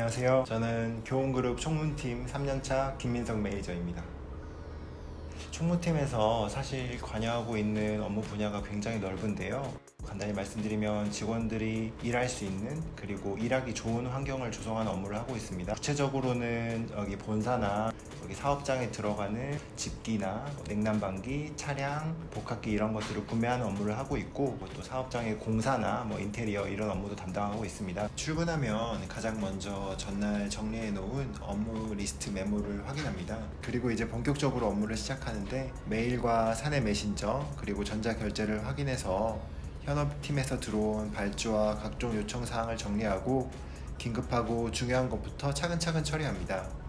안녕하세요. 저는 교원그룹 총무팀 3년차 김민석 매니저입니다. 총무팀에서 사실 관여하고 있는 업무 분야가 굉장히 넓은데요. 간단히 말씀드리면 직원들이 일할 수 있는 그리고 일하기 좋은 환경을 조성하는 업무를 하고 있습니다. 구체적으로는 여기 본사나 여기 사업장에 들어가는 집기나 냉난방기, 차량, 복합기 이런 것들을 구매하는 업무를 하고 있고 또 사업장의 공사나 뭐 인테리어 이런 업무도 담당하고 있습니다. 출근하면 가장 먼저 전날 정리해 놓은 업무 리스트 메모를 확인합니다. 그리고 이제 본격적으로 업무를 시작하는데 메일과 사내 메신저 그리고 전자 결제를 확인해서 현업팀에서 들어온 발주와 각종 요청 사항을 정리하고 긴급하고 중요한 것부터 차근차근 처리합니다.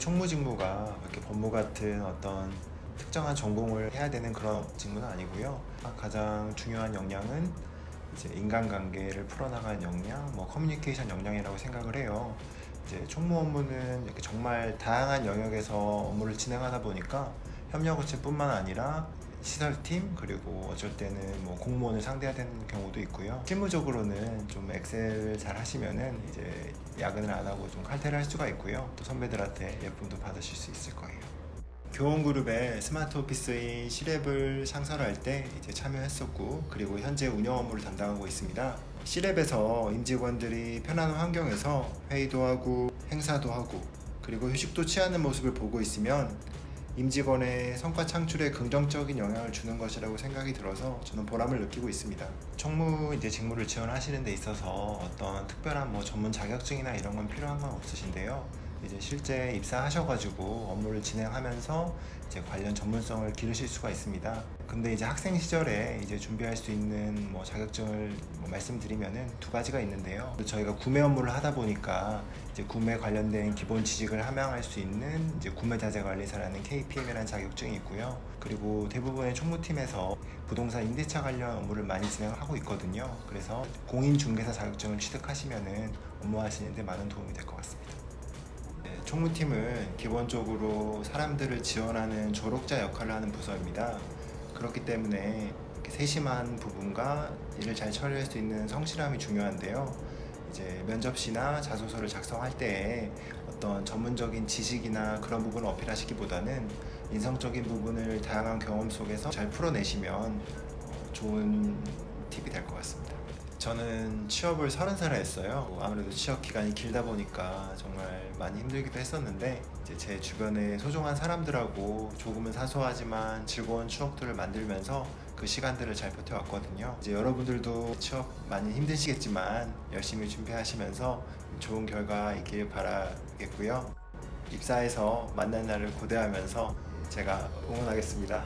총무 직무가 이렇게 법무 같은 어떤 특정한 전공을 해야 되는 그런 직무는 아니고요. 가장 중요한 역량은 이제 인간관계를 풀어나가는 역량, 뭐 커뮤니케이션 역량이라고 생각을 해요. 이제 총무 업무는 이렇게 정말 다양한 영역에서 업무를 진행하다 보니까 협력업체뿐만 아니라 시설팀 그리고 어쩔 때는 뭐 공무원을 상대해야 되는 경우도 있고요. 실무적으로는 좀 엑셀 잘 하시면은 이제 야근을 안 하고 좀 칼퇴를 할 수가 있고요. 또 선배들한테 예쁨도 받으실 수 있을 거예요. 교원그룹의 스마트 오피스인 시랩을 창설할 때 이제 참여했었고 그리고 현재 운영 업무를 담당하고 있습니다. 시랩에서 임직원들이 편안한 환경에서 회의도 하고 행사도 하고 그리고 휴식도 취하는 모습을 보고 있으면 임직원의 성과 창출에 긍정적인 영향을 주는 것이라고 생각이 들어서 저는 보람을 느끼고 있습니다. 총무 이제 직무를 지원하시는 데 있어서 어떤 특별한 뭐 전문 자격증이나 이런 건 필요한 건 없으신데요. 이제 실제 입사하셔가지고 업무를 진행하면서 이제 관련 전문성을 기르실 수가 있습니다. 근데 이제 학생 시절에 이제 준비할 수 있는 뭐 자격증을 뭐 말씀드리면은 두 가지가 있는데요. 저희가 구매 업무를 하다 보니까 이제 구매 관련된 기본 지식을 함양할 수 있는 이제 구매 자재 관리사라는 KPM이라는 자격증이 있고요. 그리고 대부분의 총무팀에서 부동산 임대차 관련 업무를 많이 진행하고 있거든요. 그래서 공인 중개사 자격증을 취득하시면은 업무하시는데 많은 도움이 될 것 같습니다. 네, 총무팀은 기본적으로 사람들을 지원하는 조력자 역할을 하는 부서입니다. 그렇기 때문에 세심한 부분과 일을 잘 처리할 수 있는 성실함이 중요한데요. 이제 면접시나 자소서를 작성할 때에 어떤 전문적인 지식이나 그런 부분을 어필하시기보다는 인성적인 부분을 다양한 경험 속에서 잘 풀어내시면 어, 좋은 팁이 될 것 같습니다. 저는 취업을 30살에 했어요. 아무래도 취업 기간이 길다 보니까 정말 많이 힘들기도 했었는데 이제 제 주변에 소중한 사람들하고 조금은 사소하지만 즐거운 추억들을 만들면서 그 시간들을 잘 버텨왔거든요. 이제 여러분들도 취업 많이 힘드시겠지만 열심히 준비하시면서 좋은 결과 있길 바라겠고요. 입사해서 만난 날을 고대하면서 제가 응원하겠습니다.